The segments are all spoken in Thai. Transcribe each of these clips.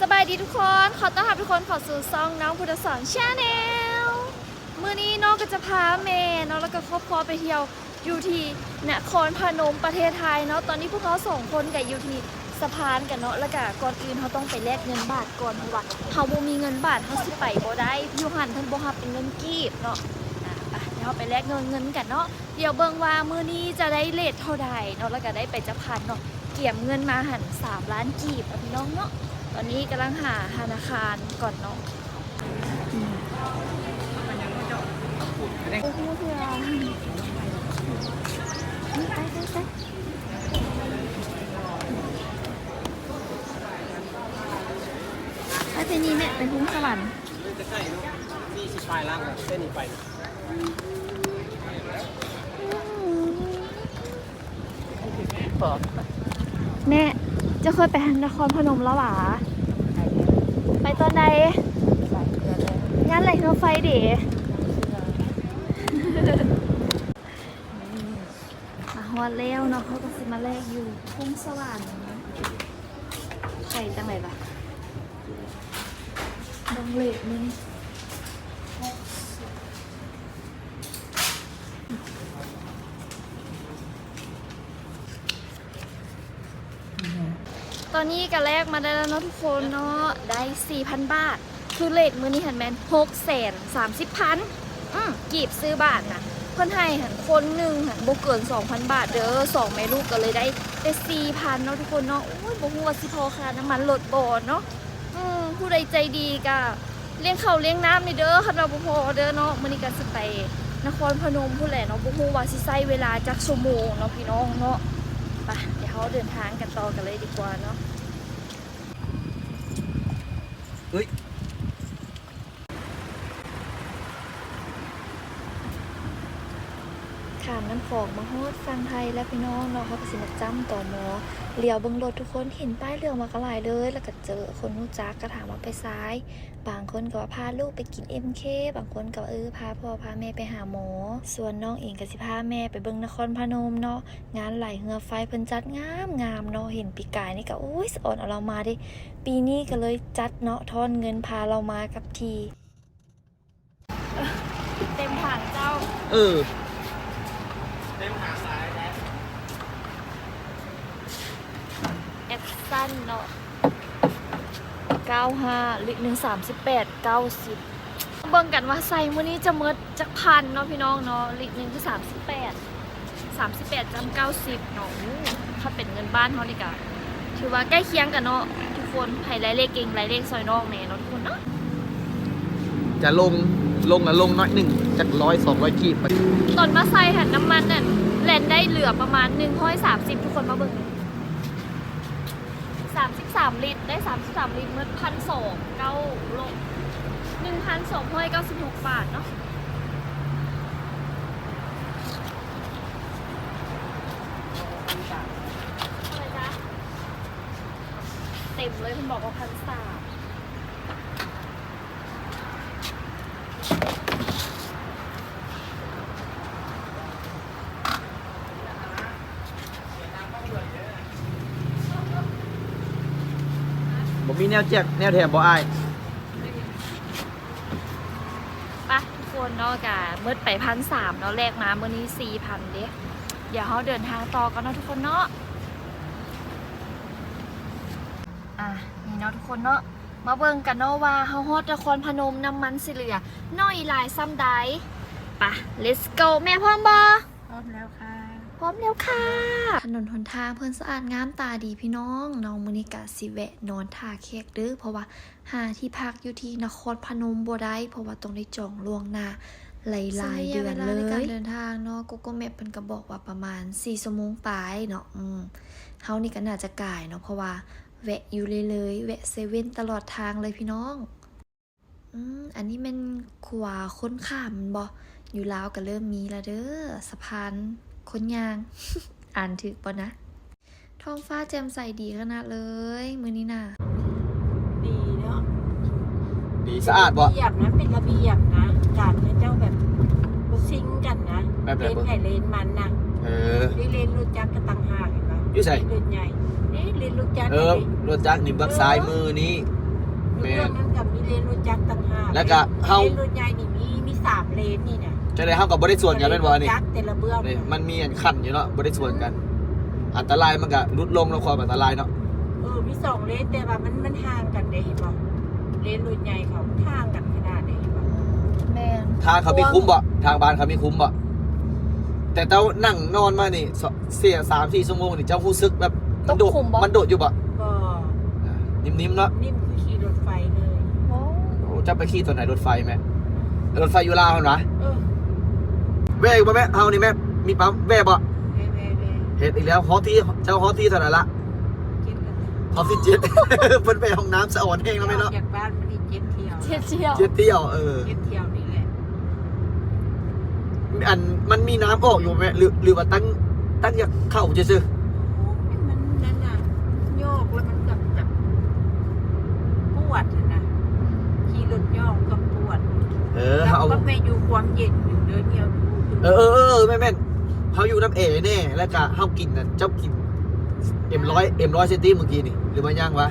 สบายดีทุกคน ขอต้อนรับทุกคนเขอสู่ซองน้องพุทธสอนชาแนลมื้อนี้น้องก็จะพาเมย์เนาะแล้วก็ครอบครัวไปเที่ยวอยู่ที่นครพนมประเทศไทยเนาะ ตอนนี้พวกเขาสองคนกับอยู่ที่สะพานกันเนาะ แล้วก็ก่อนอื่นเขาต้องไปแลกเงินบาทก่อนเพราะว่าเขาบ่มีเงินบาทเขาสิไปบ่ได้อยู่หันเพิ่นบ่รับเป็นเงินกีบเนาะอะไปเดี๋ยวเราไปแลกเงินเงินกันเนาะ เดี๋ยวเบิ่งว่ามื้อนี้จะได้เลทเท่าใดเนาะ แล้วก็ได้ไปจะพันเนาะ เกี่ยมเงินมาหัน3ล้านกีบอะพี่น้องเนาะ ตอนนี้กำลังหาธนาคารก่อนเนาะโอ้โหเพื่อนนี่ไปไปไปไปที่นี่แม่เป็นทุ่งสวรรค์จะใกล้เนาะนี่สิปลายล่างเส้นนี้ไปแม่จะเคยไปนครพนมแล้วหรอ ไปตอนใดงานไหลรถไฟเด๋มาฮอดแล้วเนาะเขาก็สิมาแลกอยู่ทุ่งสวรรค์ไข่จังไรล่ะดงเล็กนี่ อนนี้ก็แลกมาได้แล้วเนาะทุกคนเนาะได้ 4,000 บาท คือเลทมือนี้หันแมน6แสน30พันอืมกีบซื้อบาทนะเพื่อนให้หันคนหนึ่งหันบ่เกิน 2,000 บาท เด้อสองแม่ลูกก็เลยได้ได้4,000เนาะทุกคนเนาะโอ้ยบ่ฮู้ว่าสิพอค่าน้ำมันรถบ่เนาะอืมผู้ใดใจดีก็เลี้ยงเขาเลี้ยงน้ำนี่เด้อคันว่าบ่พอเด้อเนาะมื้อนี้ก็สิไปนครพนมผู้แหละเนาะบ่ฮู้ว่าสิใช้เวลาจักชั่วโมงเนาะพี่น้องเนาะไปเดี๋ยวเราเดินทางกันต่อกันเลยดีกว่าเนาะ เฮ้ ขามน้ำของมาฮอดฟังไทยและพี่น้องเนาะเขาก็สิมาจ้ำต่อหมอเลี้ยวเบิ่งรถทุกคนเห็นป้ายเรืองมากระลายเลย แล้วก็เจอคนรู้จักก็ถามว่าไปซ้าย บางคนก็ว่าพาลูกไปกิน MK บางคนก็เออพาพ่อพาแม่ไปหาหมอ ส่วนน้องเองก็สิพาแม่ไปเบิ่งนครพนมเนาะงานไหลเหือไฟเพิ่นจัดงามงามเนาะเห็นปีกายนี่ก็โอ้ยสอ่อนเอาเรามาดิปีนี้ก็เลยจัดเนาะทอนเงินพาเรามากับทีเต็มถังเจ้า เออ แอคชั่นเนาะ95ลิตรหนึ่ง38 90เบิ่งกันว่าใส่มื้อนี้จะเมิดจักพันเนาะพี่น้องเนาะลิตรหนึงคือ38 38จำ90เนาะอู้ถ้าเป็นเงินบ้านเฮานี่ก็ถือว่าใกล้เคียงกันเนาะทุกคนไผหลายเลขเก่งหลายเลขซอยนอกแน่เนาะทุกคนเนาะจะลงลงอะลงน้อยหนึ่งจากร้อยสองร้อยขีดไปตอนมาใส่หันน้ำมันนั่นแล่นได้เหลือประมาณ130ทุกคนมาเบิ่ง 33ลิตร ได้ 33 ลิตรเมื่อพันสองเก้าโลหนึ่งพันสองร้อยเก้าสิบหกบาทเนาะเต็มเลยคุณบอกว่าพันสาม ผมมีแนวแจกแนวแถมบ่อายปะทุกคนเนาะกะเมื่อไปพันสามเนาะแลกมาเมื่อนี้สี่พันเด้เดี๋ยวเขาเดินทางต่อกันเนาะทุกคนเนาะอะนี่เนาะทุกคนเนาะมาเบิ่งกันเนาะว่าเฮาฮอดนครพนมน้ำมันสิเหลือน้อยหลายซ้ำใดปะ let's go แม่พร้อมบ่พร้อมแล้วค่ะ พร้อมแล้วค่ะ ถนนหนทางเพิ่นสะอาดงามตาดีพี่น้อง น้องมือนิกะสิแวะนอนท่าแขกเด้อเพราะว่าหาที่พักอยู่ที่นครพนมบ่ได้เพราะว่าต้องได้จองล่วงหน้าหลายๆเดือนเลยการเดินทางเนาะ Google Map เพิ่นก็บอกว่าประมาณ4ชั่วโมงปลายเนาะอืมเฮานี่ก็น่าจะก่ายเนาะเพราะว่าแวะอยู่เลยเลยๆแวะเซเว่นตลอดทางเลยพี่น้องอืมอันนี้เป็นขวาค้นข้ามแม่นบ่อยู่ลาวก็เริ่มมีแล้วเด้อสะพาน คนยาง อ่านถึกปะนะ ท้องฟ้าแจ่มใสดีขนาดเลย มือนี้น่ะดีเนาะดีสะอาดบ่ระเบียบนะเป็นระเบียบนะการเจ้าแบบบุซิงกันนะแบบไหนเลนบ่ไผ่เลนมันนะเออนี่เลนรถจักรก็ต่างหากเห็นปะอยู่ไส เลนรถใหญ่นี่เลนรถจักรเออรถจักรนี่เบักซ้ายมือนี้ แม่นเรื่องนั้นกับมีเลนรถจักรต่างหากแล้วก็เฮา เลนรถใหญ่นี่มีมีสามเลนนี่นะ จะได้เฮากับ่ได้ส่วนกันแม่นบ่อันนี้จักรแต่ละเบื้องนี่มันมีอันขั้นอยู่เนาะบ่ได้ส่วนกัน อันตรายมันก็ลดลงแล้วความอันตรายเนาะเออมีสองเลนแต่ว่ามันมันห่างกันได้เห็นบ่เลนรถใหญ่เขามันห่างกันขนาดได้เห็นบ่แมนทางเขามีคุ้มบ่ทางบ้านเขามีคุ้มบ่แต่เจ้านั่งนอนมานี่สเสีย3-4ชั่วโมงนี่เจ้ารู้สึกแบบมันโดดมันโดดอยู่บ่บ่อ่านิ่มๆเนาะนิ่มคือขี่รถไฟเลยโอ้โอ้เจะไปขี่ตัวไหนรถไฟแม่รถไฟอยู่ลาวเห็นปะเออ แว่บ่แม่เฮานี่แม่มีปั๊มแว่บ่แว่แว่แว่เฮ็ดอีกแล้วฮอตที่เจ้าฮอตที่เท่าไหร่ละเจ็ดกันเลยฮอตที่เจ็ด เพิ่นไปห้องน้ำสะอ่อนแห้งแล้วไหมเนาะออกจากบ้านมันนี่เจ็ดเที่ยวเที่ยวเที่ยวเจ็ดเที่ยวเออ เจ็ดเที่ยวนี่แหละอันมันมีน้ำออกอยู่ไหมหรือหรือว่าตั้งตั้งอยากเข้าจะซื้อโอ้ยมันนั่นน่ะโยกแล้วมันกับแบบปวดน่ะนะขี่รถโยกกับปวดเออแล้วเฮาก็ไปอยู่ความเย็นอยู่เดินเดียวดูดู เออเออเออแม่แม่นเฮาอยู่น้ำเอแน่แล้วก็เฮากินน่ะเจ้ากินเอ็มร้อยเอ็มร้อยเซนติเมื่อกี้นี่หรือมันยังวะ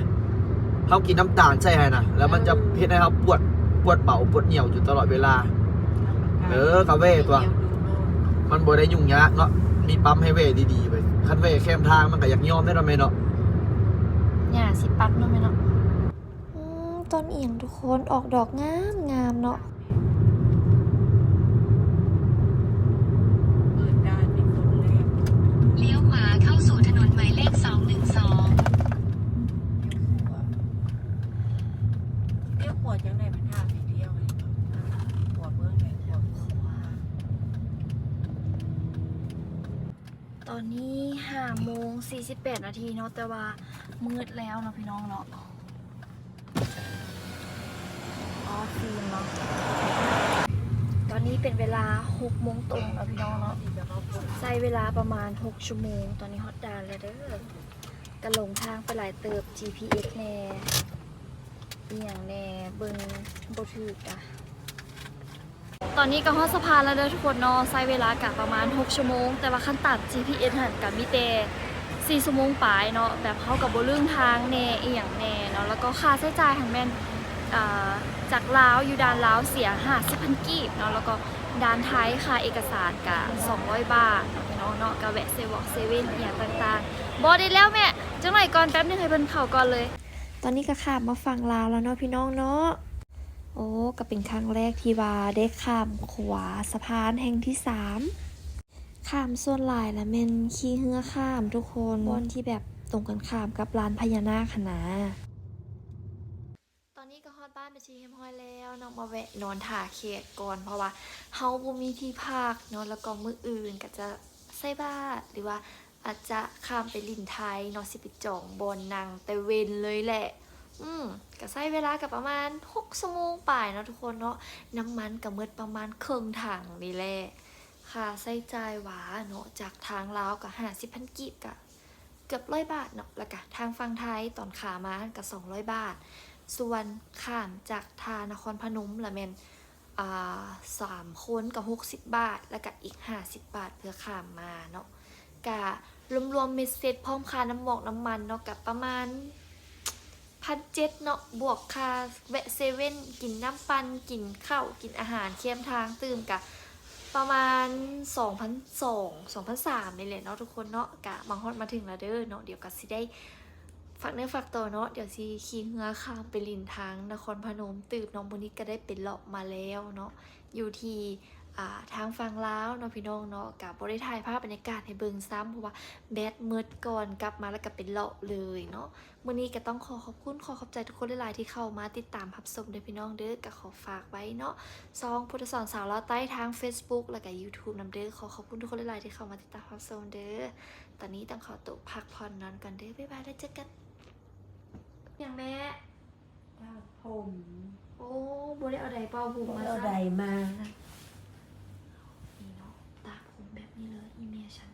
เฮากินน้ำตาลใช่ไหมนะแล้วมันจะเฮ็ดให้เฮาปวดปวดเบาปวดเหนียวอยู่ตลอดเวลา เออกาเว่ตัวเดี๋ยดูโน่นมันบ่ได้ยุ่งยากเนาะมีปั๊มให้เวดีๆไปคันเวแคมทางมันก็อยากยอมได้แล้วไหมเนาะหย่าสิปักเนาะแม่เนาะอืมต้นเอียงทุกคนออกดอกงามงามเนาะ 18 นาทีเนาะแต่ว่ามืดแล้วเนาะพี่น้องเนาะออฟิล์มเนาะตอนนี้เป็นเวลา6โมงตรงเนาะพี่น้องเนาะใช้เวลาประมาณ 6 ชั่วโมง ตอนนี้ฮอตดานแล้วเด้อกระหลงทางไปหลายเติบ GPS แน่อย่างแน่เบิ้งบถือกอะตอนนี้ก็ฮอดสะพานแล้วเด้อทุกคนเนาะใช้เวลากะประมาณ 6 ชั่วโมง แต่ว่าขั้นตัด GPS หันกับมิเต 4ชั่วโมงปลายเนาะแบบเขากับโบลืมทางแน่เอียงแน่เนาะแล้วก็ค่าใช้จ่ายหันแม่นจากลาวอยู่ดานลาวเสีย50,000กีบเนาะแล้วก็ดานท้ายค่ะเอกสารกะ200บาทเนาะพี่น้องเนาะกะแวะเซวอกเซเว่นอย่างต่างๆบอได้แล้วแม่จังหน่อยก่อนแป๊บนึงให้เพิ่นเข้าก่อนเลย ตอนนี้ก็ข้ามมาฝั่งลาวแล้วเนาะพี่น้องเนาะโอ้ก็เป็นครั้งแรกที่ว่าได้ข้ามขวาสะพานแห่งที่สาม ข้ามส่วนหลายและเมนขี่เฮือข้ามทุกคนบนที่แบบตรงกันข้ามกับลานพญานาคนะตอนนี้ก็ฮอดบ้านไปชีเฮมฮอยแล้วน้องมาแวะนอนถ่าเขตก่อนเพราะว่าเฮาบ่มีที่พักเนาะแล้วก็มื้ออื่นก็จะใส่บ้านหรือว่าอาจจะข้ามไปลินไทยนาะสิไปจองบอนนางแต่เวนเลยแหละ อืมก็ใช้เวลากับประมาณ6ชั่วโมงป่ายเนาะทุกคนเนาะน้ำมันก็หมืดประมาณครึ่งถังนี่แหละ ค่าใช้จ่ายหวาเนาะจากทางลาวก็50,000กีบก็เกือบร้อยบาทเนาะแล้วก็ทางฝั่งไทยตอนขามาก็200บาท ส่วนข้ามจากทานครพนมละเมนอ่าสามคนกับหกสิบบาท แล้วก็อีกห้าสิบบาทเพื่อข้ามมาเนาะกะรวมๆเมสเซจพร้อมค่าน้ำหมอกน้ำมันเนาะกับประมาณพันเจ็ดเนาะบวกค่าแวะเซเว่นกินน้ำปันกินข้าวกินอาหารเคียมทางตื่มกะ ประมาณ2 0 0 2 2,003นี่แหละเนาะทุกคนเนาะกะบางฮอดมาถึงแล้วเด้อเนาะเดี๋ยวก็สิได้ฝากเนื้อฝากตัวเนาะเดี๋ยวสิขี่เหือข้ามไปลินทางนครพนมตืบน้องบุนิกก็ได้เป็นเลาะมาแล้วเนาะอยู่ที่ ทางฟังลาวเนาะพี่น้องเนาะกับบริถ่ายภาพบรรยากาศให้เบิ่งซ้ำเพราะว่าแบดมืดก่อนกลับมาแล้วก็เป็นเลาะเลยเนาะมื้อนี้ก็ต้องขอขอบคุณขอขอบใจทุกคนหลายๆที่เข้ามาติดตามรับชมเด้อพี่น้องเด้อก็ขอฝากไว้เนาะซองพุทธสอนสาวลาวใต้ทาง Facebook แล้วก็ YouTube นํเด้อขอขอบคุณทุกคนหลายๆที่เข้ามาติดตามรับชมเด้อตอนนี้ต้องขอตัวพักผ่อนนอนก่อนเด้อบ๊ายบายแล้วเจอกันอย่างแม่ถ้าผมโอ้บ่ได้เอาใดเป่าผมมาเอาซะใดมา นี่เนา